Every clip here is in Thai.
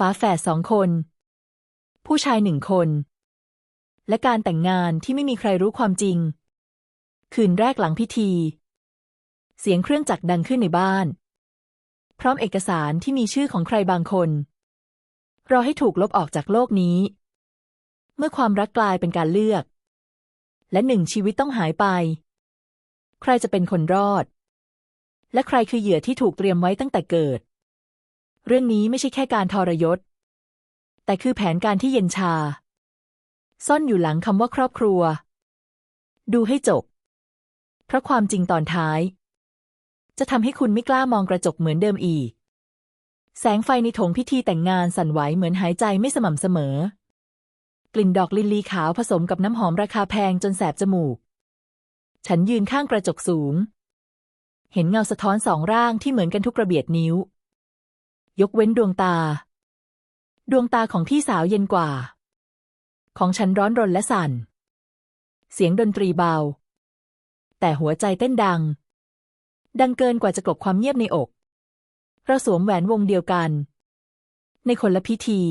ฝาแฝดสองคน ผู้ชายหนึ่งคน และการแต่งงานที่ไม่มีใครรู้ความจริง คืนแรกหลังพิธี เสียงเครื่องจักรดังขึ้นในบ้าน พร้อมเอกสารที่มีชื่อของใครบางคน รอให้ถูกลบออกจากโลกนี้ เมื่อความรักกลายเป็นการเลือก และหนึ่งชีวิตต้องหายไป ใครจะเป็นคนรอด และใครคือเหยื่อที่ถูกเตรียมไว้ตั้งแต่เกิด เรื่องนี้ไม่ใช่แค่การทรยศ แต่คือแผนการที่เย็นชา ซ่อนอยู่หลังคำว่าครอบครัว ดูให้จบ เพราะความจริงตอนท้าย จะทำให้คุณไม่กล้ามองกระจกเหมือนเดิมอีก แสงไฟในโถงพิธีแต่งงานสั่นไหวเหมือนหายใจไม่สม่ำเสมอ กลิ่นดอกลิลลีขาวผสมกับน้ำหอมราคาแพงจนแสบจมูก ฉันยืนข้างกระจกสูงเห็นเงาสะท้อนสองร่างที่เหมือนกันทุกระเบียดนิ้ว ยกเว้นดวงตา ดวงตาของพี่สาวเย็นกว่า ของฉันร้อนรนและสั่น เสียงดนตรีเบา แต่หัวใจเต้นดัง ดังเกินกว่าจะกลบความเงียบในอก เราสวมแหวนวงเดียวกัน ในคนละพิธี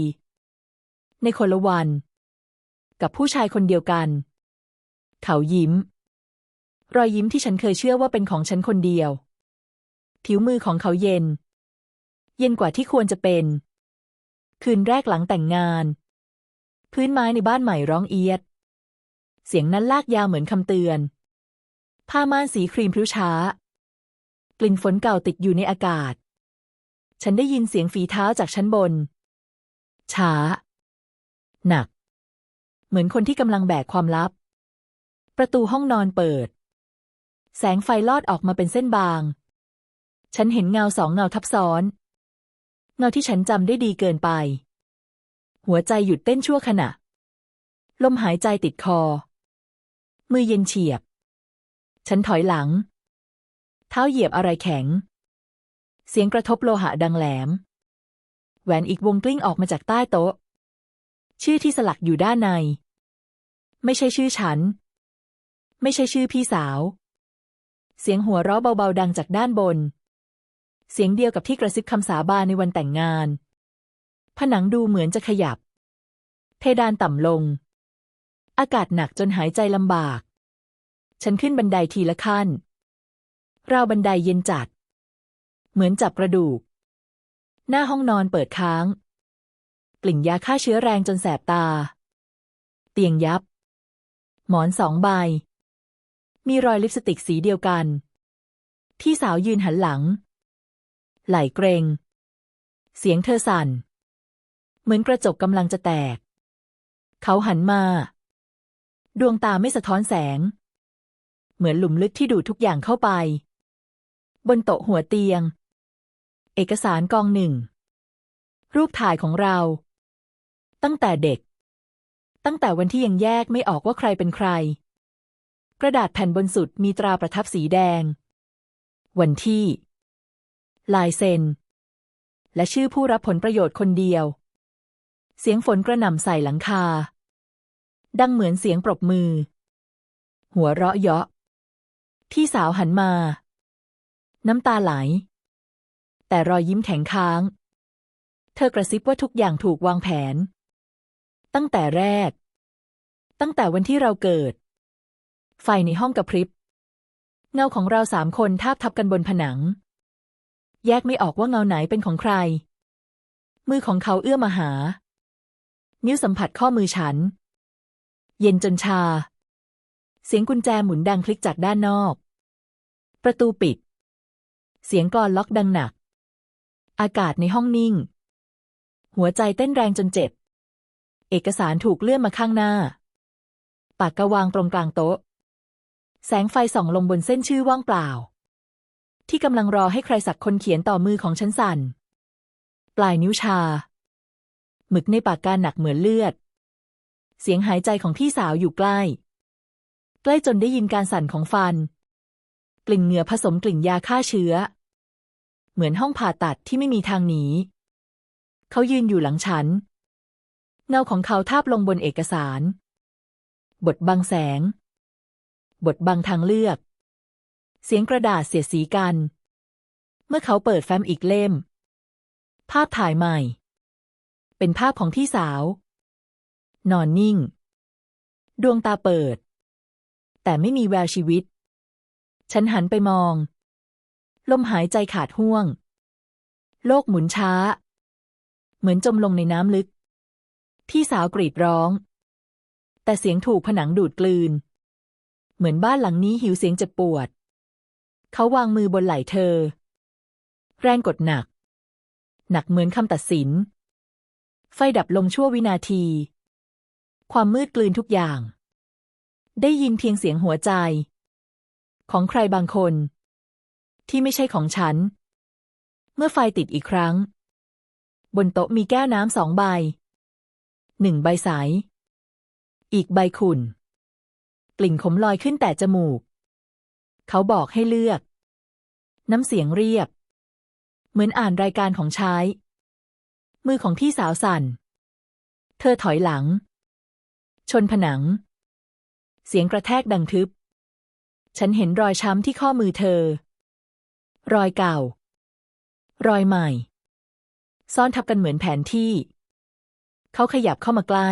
ในคนละวัน กับผู้ชายคนเดียวกัน เขายิ้ม รอยยิ้มที่ฉันเคยเชื่อว่าเป็นของฉันคนเดียว ผิวมือของเขาเย็น เย็นกว่าที่ควรจะเป็น คืนแรกหลังแต่งงาน พื้นไม้ในบ้านใหม่ร้องเอียด เสียงนั้นลากยาวเหมือนคำเตือน ผ้าม่านสีครีมพริ้วช้า กลิ่นฝนเก่าติดอยู่ในอากาศ ฉันได้ยินเสียงฝีเท้าจากชั้นบน ช้า หนัก เหมือนคนที่กำลังแบกความลับ ประตูห้องนอนเปิด แสงไฟลอดออกมาเป็นเส้นบางฉันเห็นเงาสองเงาทับซ้อน เงาที่ฉันจำได้ดีเกินไป หัวใจหยุดเต้นชั่วขณะ ลมหายใจติดคอ มือเย็นเฉียบ ฉันถอยหลัง เท้าเหยียบอะไรแข็ง เสียงกระทบโลหะดังแหลม แหวนอีกวงกลิ้งออกมาจากใต้โต๊ะ ชื่อที่สลักอยู่ด้านใน ไม่ใช่ชื่อฉัน ไม่ใช่ชื่อพี่สาว เสียงหัวเราะเบาๆดังจากด้านบน เสียงเดียวกับที่กระซิบคำสาบานในวันแต่งงาน ผนังดูเหมือนจะขยับ เพดานต่ำลง อากาศหนักจนหายใจลำบาก ฉันขึ้นบันไดทีละขั้น ราวบันไดเย็นจัด เหมือนจับกระดูก หน้าห้องนอนเปิดค้าง กลิ่นยาฆ่าเชื้อแรงจนแสบตา เตียงยับ หมอนสองใบ มีรอยลิปสติกสีเดียวกัน พี่สาวยืนหันหลัง ไหลเกรง เสียงเธอสั่น เหมือนกระจกกำลังจะแตก เขาหันมา ดวงตาไม่สะท้อนแสง เหมือนหลุมลึกที่ดูดทุกอย่างเข้าไป บนโต๊ะหัวเตียง เอกสารกองหนึ่ง รูปถ่ายของเรา ตั้งแต่เด็ก ตั้งแต่วันที่ยังแยกไม่ออกว่าใครเป็นใคร กระดาษแผ่นบนสุดมีตราประทับสีแดง วันที่ ลายเซ็น และชื่อผู้รับผลประโยชน์คนเดียว เสียงฝนกระหน่ำใส่หลังคา ดังเหมือนเสียงปรบมือ หัวเราะเยาะ พี่สาวหันมา น้ำตาไหล แต่รอยยิ้มแข็งค้าง เธอกระซิบว่าทุกอย่างถูกวางแผน ตั้งแต่แรก ตั้งแต่วันที่เราเกิด ไฟในห้องกระพริบเงาของเราสามคนทาบทับกันบนผนัง แยกไม่ออกว่าเงาไหนเป็นของใคร มือของเขาเอื้อมาหา นิ้วสัมผัสข้อมือฉัน เย็นจนชา เสียงกุญแจหมุนดังคลิกจากด้านนอก ประตูปิด เสียงกลอนล็อกดังหนัก อากาศในห้องนิ่ง หัวใจเต้นแรงจนเจ็บ เอกสารถูกเลื่อนมาข้างหน้า ปากกาวางตรงกลางโต๊ะ แสงไฟส่องลงบนเส้นชื่อว่างเปล่า ที่กำลังรอให้ใครสักคนเขียนต่อมือของฉันสั่น ปลายนิ้วชา หมึกในปากกาหนักเหมือนเลือด เสียงหายใจของพี่สาวอยู่ใกล้ ใกล้จนได้ยินการสั่นของฟัน กลิ่นเหงื่อผสมกลิ่นยาฆ่าเชื้อ เหมือนห้องผ่าตัดที่ไม่มีทางหนี เขายืนอยู่หลังฉัน เงาของเขาทาบลงบนเอกสาร บทบังแสง บทบังทางเลือก เสียงกระดาษเสียดสีกัน เมื่อเขาเปิดแฟ้มอีกเล่ม ภาพถ่ายใหม่ เป็นภาพของพี่สาว นอนนิ่ง ดวงตาเปิด แต่ไม่มีแววชีวิต ฉันหันไปมอง ลมหายใจขาดห่วง โลกหมุนช้า เหมือนจมลงในน้ำลึก พี่สาวกรีดร้อง แต่เสียงถูกผนังดูดกลืน เหมือนบ้านหลังนี้หิวเสียงเจ็บปวด เขาวางมือบนไหล่เธอ แรงกดหนัก หนักเหมือนคำตัดสิน ไฟดับลงชั่ววินาที ความมืดกลืนทุกอย่าง ได้ยินเพียงเสียงหัวใจ ของใครบางคน ที่ไม่ใช่ของฉัน เมื่อไฟติดอีกครั้ง บนโต๊ะมีแก้วน้ำสองใบ หนึ่งใบใส อีกใบขุ่นกลิ่นขมลอยขึ้นแต่จมูก เขาบอกให้เลือก น้ำเสียงเรียบ เหมือนอ่านรายการของชาย มือของพี่สาวสั่น เธอถอยหลัง ชนผนัง เสียงกระแทกดังทึบ ฉันเห็นรอยช้ำที่ข้อมือเธอ รอยเก่า รอยใหม่ ซ่อนทับกันเหมือนแผนที่ เขาขยับเข้ามาใกล้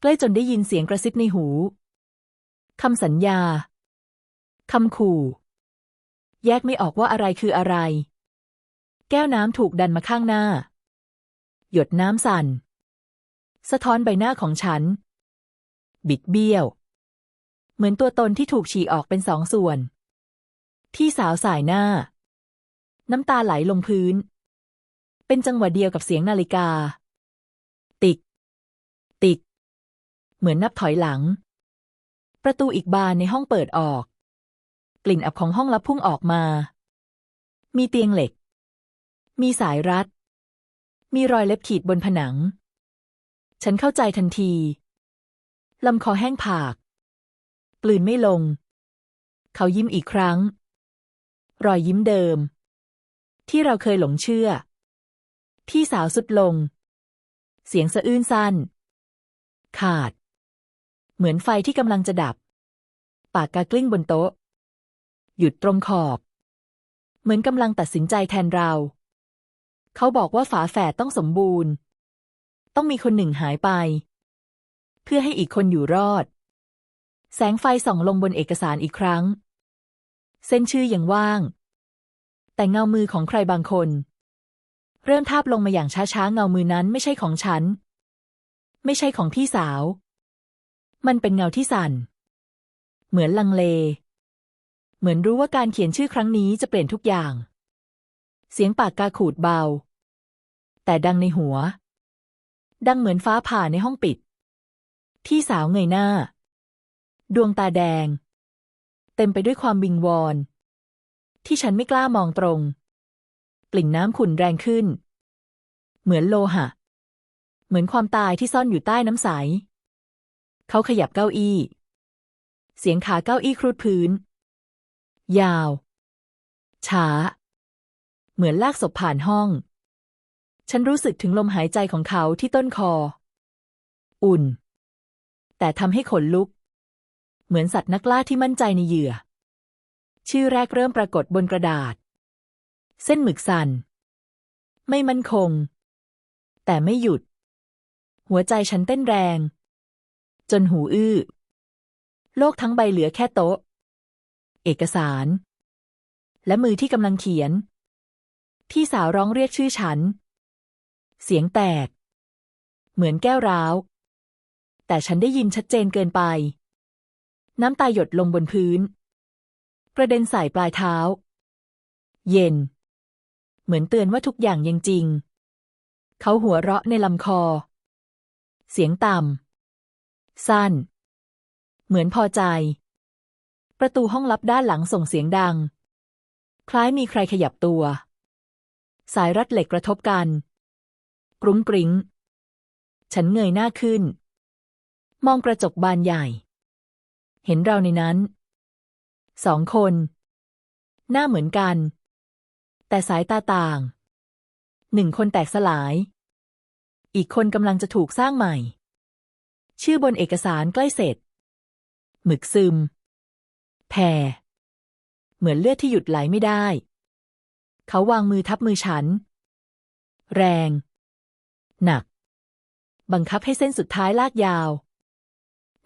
ใกล้จนได้ยินเสียงกระซิบในหูคำสัญญา คำขู่ แยกไม่ออกว่าอะไรคืออะไร แก้วน้ำถูกดันมาข้างหน้า หยดน้ำสั่น สะท้อนใบหน้าของฉัน บิดเบี้ยว เหมือนตัวตนที่ถูกฉีกออกเป็นสองส่วน ที่สาวสายหน้า น้ำตาไหลลงพื้น เป็นจังหวะเดียวกับเสียงนาฬิกา ติก ติก เหมือนนับถอยหลัง ประตูอีกบานในห้องเปิดออก กลิ่นอับของห้องลับพุ่งออกมา มีเตียงเหล็ก มีสายรัด มีรอยเล็บขีดบนผนัง ฉันเข้าใจทันที ลำคอแห้งผาก กลืนไม่ลง เขายิ้มอีกครั้ง รอยยิ้มเดิม ที่เราเคยหลงเชื่อ พี่สาวสุดลง เสียงสะอื้นสั้น ขาด เหมือนไฟที่กำลังจะดับ ปากกากลิ้งบนโต๊ะ หยุดตรงขอบ เหมือนกำลังตัดสินใจแทนเรา เขาบอกว่าฝาแฝดต้องสมบูรณ์ ต้องมีคนหนึ่งหายไป เพื่อให้อีกคนอยู่รอด แสงไฟส่องลงบนเอกสารอีกครั้ง เส้นชื่อยังว่าง แต่เงามือของใครบางคน เริ่มทาบลงมาอย่างช้าๆ เงามือนั้นไม่ใช่ของฉัน ไม่ใช่ของพี่สาว มันเป็นเงาที่สั่น เหมือนลังเล เหมือนรู้ว่าการเขียนชื่อครั้งนี้จะเปลี่ยนทุกอย่าง เสียงปากกาขูดเบา แต่ดังในหัว ดังเหมือนฟ้าผ่าในห้องปิด พี่สาวเงยหน้า ดวงตาแดง เต็มไปด้วยความวิงวอน ที่ฉันไม่กล้ามองตรง กลิ่นน้ำขุ่นแรงขึ้น เหมือนโลหะ เหมือนความตายที่ซ่อนอยู่ใต้น้ำใส เขาขยับเก้าอี้ เสียงขาเก้าอี้ครูดพื้น ยาว ช้า เหมือนลากศพผ่านห้อง ฉันรู้สึกถึงลมหายใจของเขาที่ต้นคอ อุ่น แต่ทำให้ขนลุก เหมือนสัตว์นักล่าที่มั่นใจในเหยื่อ ชื่อแรกเริ่มปรากฏบนกระดาษ เส้นหมึกสัน่น ไม่มั่นคง แต่ไม่หยุด หัวใจฉันเต้นแรง จนหูอื้อ โลกทั้งใบเหลือแค่โต๊ะ เอกสาร และมือที่กำลังเขียน พี่สาวร้องเรียกชื่อฉัน เสียงแตก เหมือนแก้วร้าว แต่ฉันได้ยินชัดเจนเกินไป น้ำตาหยดลงบนพื้น กระเด็นใส่ปลายเท้า เย็น เหมือนเตือนว่าทุกอย่างยังจริง เขาหัวเราะในลำคอ เสียงต่ำสั้น เหมือนพอใจ ประตูห้องลับด้านหลังส่งเสียงดัง คล้ายมีใครขยับตัว สายรัดเหล็กกระทบกัน กรุ้งกริ้ง ฉันเงยหน้าขึ้น มองกระจกบานใหญ่ เห็นเราในนั้น สองคน หน้าเหมือนกัน แต่สายตาต่าง หนึ่งคนแตกสลาย อีกคนกำลังจะถูกสร้างใหม่ ชื่อบนเอกสารใกล้เสร็จ หมึกซึม แผ่ เหมือนเลือดที่หยุดไหลไม่ได้ เขาวางมือทับมือฉัน แรง หนัก บังคับให้เส้นสุดท้ายลากยาว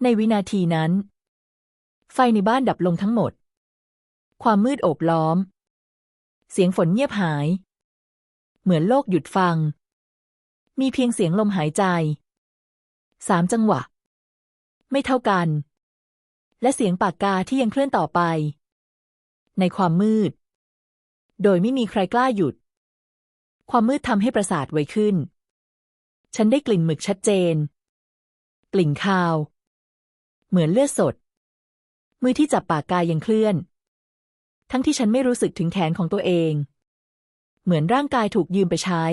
ในวินาทีนั้น ไฟในบ้านดับลงทั้งหมด ความมืดโอบล้อม เสียงฝนเงียบหาย เหมือนโลกหยุดฟัง มีเพียงเสียงลมหายใจ สามจังหวะ ไม่เท่ากัน และเสียงปากกาที่ยังเคลื่อนต่อไป ในความมืด โดยไม่มีใครกล้าหยุด ความมืดทำให้ประสาทไวขึ้น ฉันได้กลิ่นหมึกชัดเจน กลิ่นคาว เหมือนเลือดสด มือที่จับปากกายังเคลื่อน ทั้งที่ฉันไม่รู้สึกถึงแขนของตัวเอง เหมือนร่างกายถูกยืมไปใช้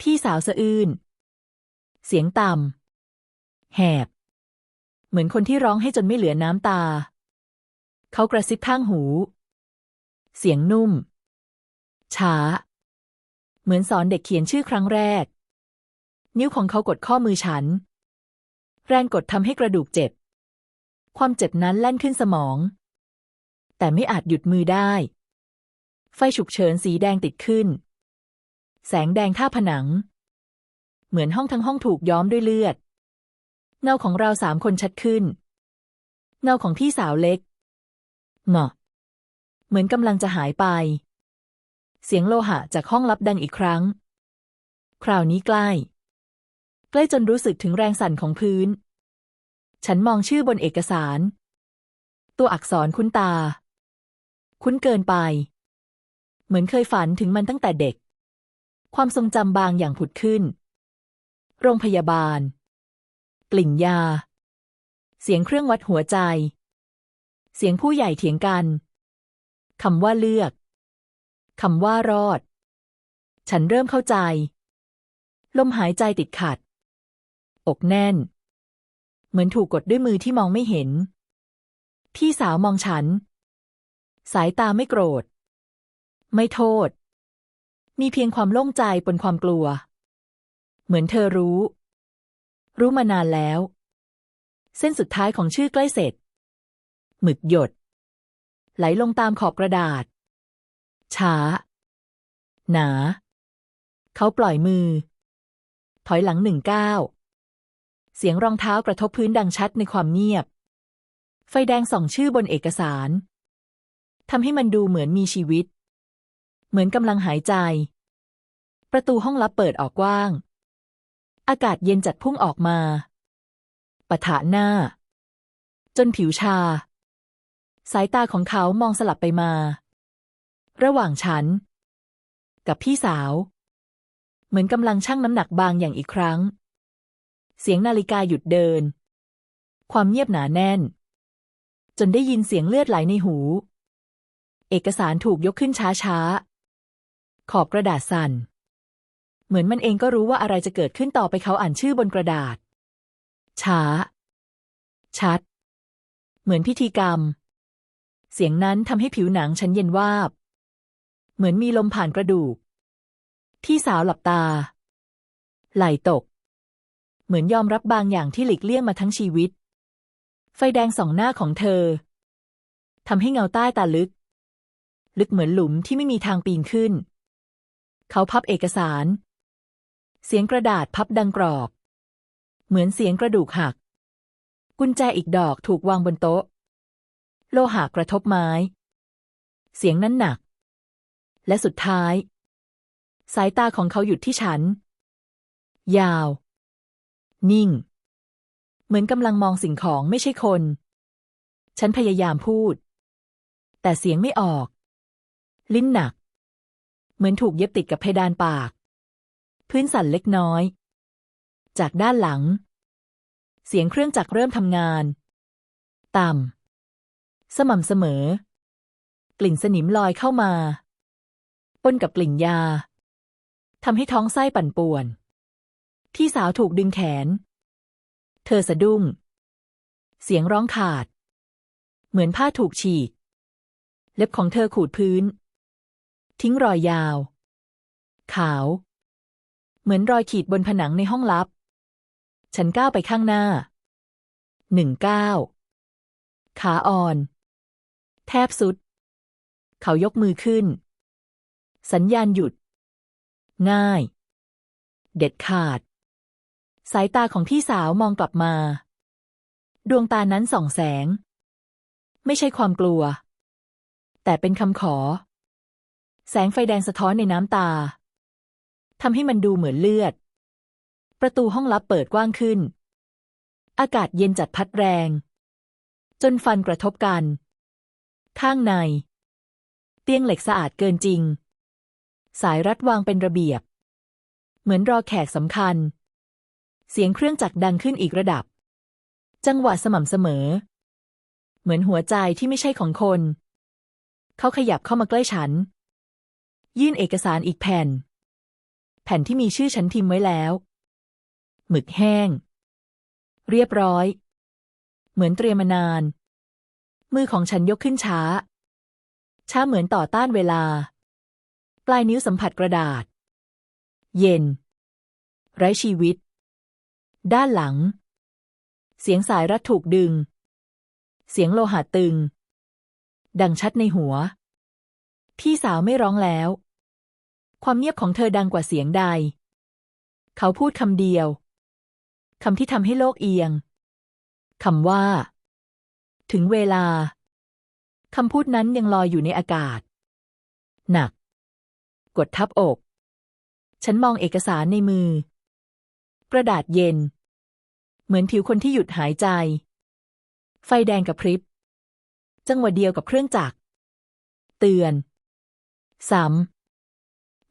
พี่สาวสะอื้นเสียงต่ำแหบ เหมือนคนที่ร้องให้จนไม่เหลือน้ำตา เขากระซิบข้างหู เสียงนุ่ม ช้า เหมือนสอนเด็กเขียนชื่อครั้งแรก นิ้วของเขากดข้อมือฉัน แรงกดทำให้กระดูกเจ็บ ความเจ็บนั้นแล่นขึ้นสมอง แต่ไม่อาจหยุดมือได้ ไฟฉุกเฉินสีแดงติดขึ้น แสงแดงท่าผนัง เหมือนห้องทั้งห้องถูกย้อมด้วยเลือด เงาของเราสามคนชัดขึ้น เงาของพี่สาวเล็กเหมาะเหมือนกำลังจะหายไป เสียงโลหะจากห้องลับดังอีกครั้ง คราวนี้ใกล้ ใกล้จนรู้สึกถึงแรงสั่นของพื้น ฉันมองชื่อบนเอกสาร ตัวอักษรคุ้นตา คุ้นเกินไป เหมือนเคยฝันถึงมันตั้งแต่เด็ก ความทรงจำบางอย่างผุดขึ้น โรงพยาบาล กลิ่นยา เสียงเครื่องวัดหัวใจ เสียงผู้ใหญ่เถียงกันคำว่าเลือกคำว่ารอด ฉันเริ่มเข้าใจ ลมหายใจติดขัด อกแน่น เหมือนถูกกดด้วยมือที่มองไม่เห็น พี่สาวมองฉัน สายตาไม่โกรธ ไม่โทษ มีเพียงความโล่งใจบนความกลัว เหมือนเธอรู้ รู้มานานแล้ว เส้นสุดท้ายของชื่อใกล้เสร็จ หมึกหยด ไหลลงตามขอบกระดาษ ช้า หนา เขาปล่อยมือ ถอยหลังหนึ่งก้าวเสียงรองเท้ากระทบพื้นดังชัดในความเงียบ ไฟแดงส่องชื่อบนเอกสารทำให้มันดูเหมือนมีชีวิต เหมือนกำลังหายใจ ประตูห้องลับเปิดออกกว้าง อากาศเย็นจัดพุ่งออกมาปะทะหน้า จนผิวชา สายตาของเขามองสลับไปมา ระหว่างฉัน กับพี่สาว เหมือนกำลังชั่งน้ำหนักบางอย่างอีกครั้ง เสียงนาฬิกาหยุดเดิน ความเงียบหนาแน่น จนได้ยินเสียงเลือดไหลในหู เอกสารถูกยกขึ้นช้าๆ ขอบกระดาษสั่น เหมือนมันเองก็รู้ว่าอะไรจะเกิดขึ้นต่อไปเขาอ่านชื่อบนกระดาษ ช้า ชัด เหมือนพิธีกรรม เสียงนั้นทำให้ผิวหนังฉันเย็นวาบ เหมือนมีลมผ่านกระดูกพี่สาวหลับตา ไหลตก เหมือนยอมรับบางอย่างที่หลีกเลี่ยงมาทั้งชีวิต ไฟแดงสองหน้าของเธอทำให้เงาใต้ตาลึก ลึกเหมือนหลุมที่ไม่มีทางปีนขึ้น เขาพับเอกสาร เสียงกระดาษพับดังกรอบ เหมือนเสียงกระดูกหัก กุญแจอีกดอกถูกวางบนโต๊ะ โลหะกระทบไม้ เสียงนั้นหนัก และสุดท้าย สายตาของเขาหยุดที่ฉัน ยาว นิ่ง เหมือนกำลังมองสิ่งของไม่ใช่คน ฉันพยายามพูด แต่เสียงไม่ออก ลิ้นหนัก เหมือนถูกเย็บติดกับเพดานปาก พื้นสั่นเล็กน้อย จากด้านหลัง เสียงเครื่องจักรเริ่มทำงาน ต่ำ สม่ำเสมอ กลิ่นสนิมลอยเข้ามาปนกับกลิ่นยาทำให้ท้องไส้ปั่นป่วน พี่สาวถูกดึงแขน เธอสะดุ้ง เสียงร้องขาด เหมือนผ้าถูกฉีก เล็บของเธอขูดพื้น ทิ้งรอยยาว ขาว เหมือนรอยขีดบนผนังในห้องลับ ฉันก้าวไปข้างหน้าหนึ่งก้าวขาอ่อน แทบสุด เขายกมือขึ้น สัญญาณหยุด ง่าย เด็ดขาด สายตาของพี่สาวมองกลับมา ดวงตานั้นส่องแสง ไม่ใช่ความกลัว แต่เป็นคำขอ แสงไฟแดงสะท้อนในน้ำตา ทำให้มันดูเหมือนเลือด ประตูห้องลับเปิดกว้างขึ้น อากาศเย็นจัดพัดแรง จนฟันกระทบกัน ข้างใน เตียงเหล็กสะอาดเกินจริง สายรัดวางเป็นระเบียบ เหมือนรอแขกสำคัญ เสียงเครื่องจักรดังขึ้นอีกระดับ จังหวะสม่ำเสมอ เหมือนหัวใจที่ไม่ใช่ของคน เขาขยับเข้ามาใกล้ฉัน ยื่นเอกสารอีกแผ่น แผ่นที่มีชื่อฉันพิมพ์ไว้แล้ว หมึกแห้ง เรียบร้อย เหมือนเตรียมมานาน มือของฉันยกขึ้นช้า ช้าเหมือนต่อต้านเวลา ปลายนิ้วสัมผัสกระดาษ เย็น ไร้ชีวิต ด้านหลัง เสียงสายรัดถูกดึง เสียงโลหะตึง ดังชัดในหัว พี่สาวไม่ร้องแล้ว ความเงียบของเธอดังกว่าเสียงใด เขาพูดคำเดียว คำที่ทำให้โลกเอียง คำว่า ถึงเวลา คำพูดนั้นยังลอยอยู่ในอากาศ หนัก กดทับอก ฉันมองเอกสารในมือ กระดาษเย็น เหมือนผิวคนที่หยุดหายใจ ไฟแดงกับพริบ จังหวะเดียวกับเครื่องจักร เตือน ซ้ำ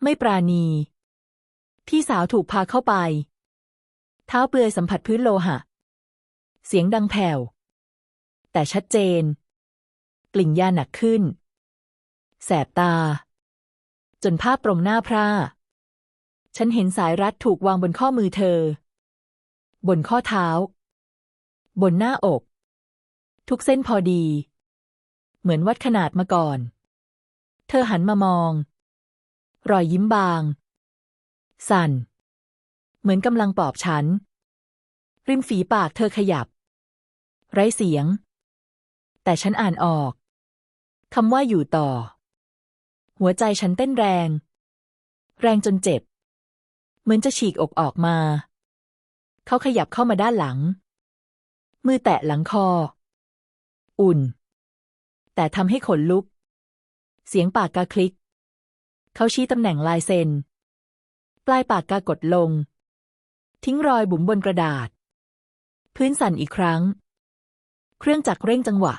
ไม่ปราณี พี่สาวถูกพาเข้าไป เท้าเปลือยสัมผัสพื้นโลหะ เสียงดังแผ่ว แต่ชัดเจน กลิ่นยาหนักขึ้น แสบตา จนภาพตรงหน้าพร่า ฉันเห็นสายรัดถูกวางบนข้อมือเธอ บนข้อเท้า บนหน้าอก ทุกเส้นพอดี เหมือนวัดขนาดมาก่อน เธอหันมามอง รอยยิ้มบาง สั่น เหมือนกำลังปลอบฉัน ริมฝีปากเธอขยับ ไร้เสียง แต่ฉันอ่านออกคำว่าอยู่ต่อ หัวใจฉันเต้นแรง แรงจนเจ็บ เหมือนจะฉีกอกออกมา เขาขยับเข้ามาด้านหลัง มือแตะหลังคอ อุ่น แต่ทำให้ขนลุก เสียงปากกาคลิก เขาชี้ตำแหน่งลายเซ็น ปลายปากกากดลง ทิ้งรอยบุ๋มบนกระดาษ พื้นสั่นอีกครั้ง เครื่องจักรเร่งจังหวะ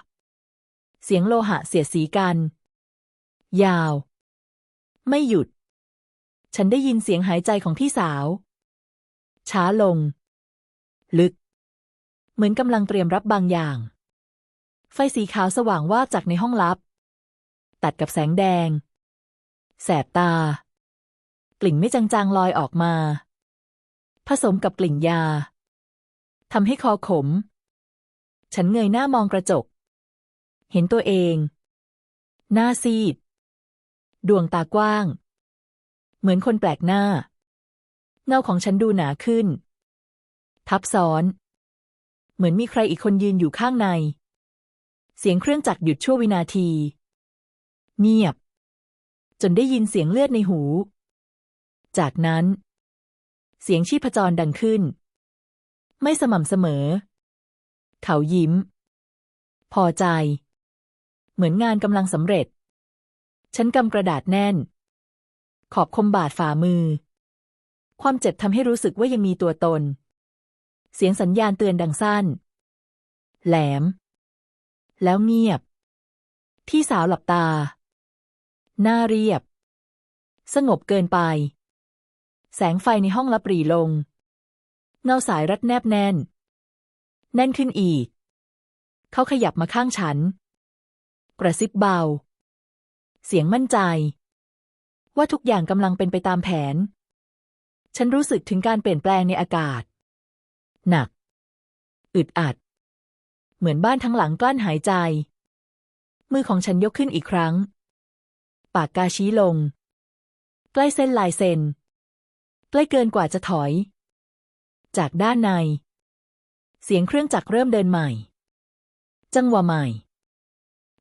เสียงโลหะเสียดสีกัน ยาว ไม่หยุด ฉันได้ยินเสียงหายใจของพี่สาว ช้าลง ลึก เหมือนกำลังเตรียมรับบางอย่าง ไฟสีขาวสว่างว่าจากในห้องลับ ตัดกับแสงแดง แสบตา กลิ่นไม่จางๆลอยออกมา ผสมกับกลิ่นยาทำให้คอขม ฉันเงยหน้ามองกระจก เห็นตัวเอง หน้าซีด ดวงตากว้าง เหมือนคนแปลกหน้า เงาของฉันดูหนาขึ้น ทับซ้อน เหมือนมีใครอีกคนยืนอยู่ข้างใน เสียงเครื่องจักรหยุดชั่ววินาที เงียบ จนได้ยินเสียงเลือดในหู จากนั้น เสียงชีพจรดังขึ้น ไม่สม่ำเสมอ เขายิ้ม พอใจ เหมือนงานกำลังสำเร็จ ฉันกำกระดาษแน่น ขอบคมบาดฝ่ามือ ความเจ็บทำให้รู้สึกว่ายังมีตัวตน เสียงสัญญาณเตือนดังสั้น แหลม แล้วเงียบ พี่สาวหลับตา หน้าเรียบ สงบเกินไป แสงไฟในห้องลับปรีลง เงาสายรัดแนบแน่น แน่นขึ้นอีก เขาขยับมาข้างฉัน กระซิบเบา เสียงมั่นใจ ว่าทุกอย่างกำลังเป็นไปตามแผน ฉันรู้สึกถึงการเปลี่ยนแปลงในอากาศ หนัก อึดอัด เหมือนบ้านทั้งหลังกลั้นหายใจ มือของฉันยกขึ้นอีกครั้ง ปากกาชี้ลง ใกล้เส้นลายเซ็น ใกล้เกินกว่าจะถอย จากด้านใน เสียงเครื่องจักรเริ่มเดินใหม่ จังหวะใหม่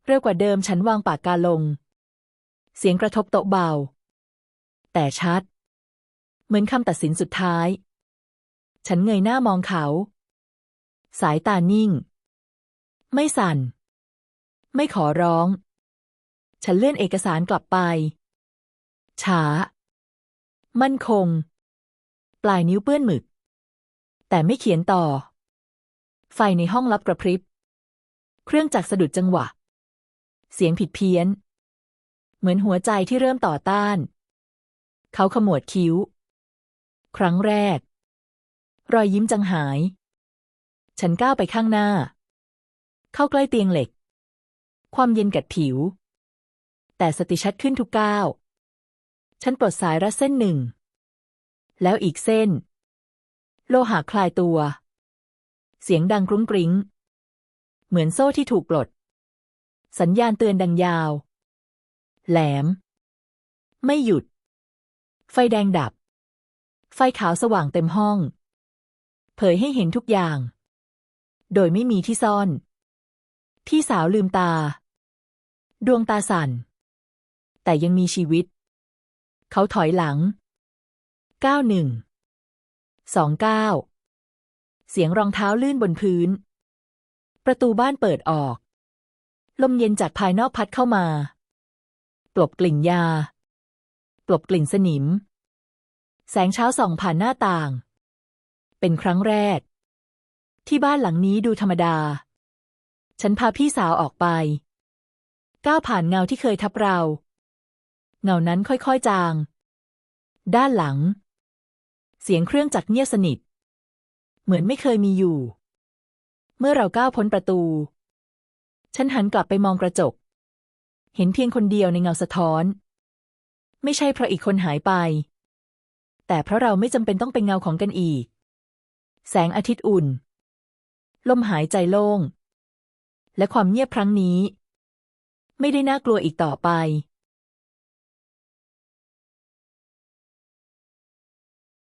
เร็วกว่าเดิมฉันวางปากกาลง เสียงกระทบโต๊ะเบา แต่ชัด เหมือนคำตัดสินสุดท้าย ฉันเงยหน้ามองเขา สายตานิ่ง ไม่สั่น ไม่ขอร้อง ฉันเลื่อนเอกสารกลับไป ช้า มั่นคง ปลายนิ้วเปื้อนหมึก แต่ไม่เขียนต่อ ไฟในห้องลับกระพริบ เครื่องจักรสะดุดจังหวะ เสียงผิดเพี้ยน เหมือนหัวใจที่เริ่มต่อต้าน เขาขมวดคิ้ว ครั้งแรก รอยยิ้มจังหาย ฉันก้าวไปข้างหน้า เข้าใกล้เตียงเหล็กความเย็นกัดผิว แต่สติชัดขึ้นทุกก้าว ฉันปลดสายรัดเส้นหนึ่ง แล้วอีกเส้น โลหะคลายตัว เสียงดังกรุ้งกริ้ง เหมือนโซ่ที่ถูกปลด สัญญาณเตือนดังยาว แหลม ไม่หยุด ไฟแดงดับ ไฟขาวสว่างเต็มห้อง เผยให้เห็นทุกอย่าง โดยไม่มีที่ซ่อน พี่สาวลืมตา ดวงตาสั่น แต่ยังมีชีวิต เขาถอยหลังก้าวหนึ่งสองก้าเสียงรองเท้าลื่นบนพื้น ประตูบ้านเปิดออก ลมเย็นจากภายนอกพัดเข้ามาปลบกลิ่นยาปลบกลิ่นสนิม แสงเช้าส่องผ่านหน้าต่าง เป็นครั้งแรก ที่บ้านหลังนี้ดูธรรมดา ฉันพาพี่สาวออกไป ก้าวผ่านเงาที่เคยทับเรา เงานั้นค่อยๆจาง ด้านหลัง เสียงเครื่องจักรเงียบสนิท เหมือนไม่เคยมีอยู่ เมื่อเราก้าวพ้นประตู ฉันหันกลับไปมองกระจก เห็นเพียงคนเดียวในเงาสะท้อน ไม่ใช่เพราะอีกคนหายไป แต่เพราะเราไม่จำเป็นต้องเป็นเงาของกันอีก แสงอาทิตย์อุ่น ลมหายใจโล่ง และความเงียบครั้งนี้ ไม่ได้น่ากลัวอีกต่อไป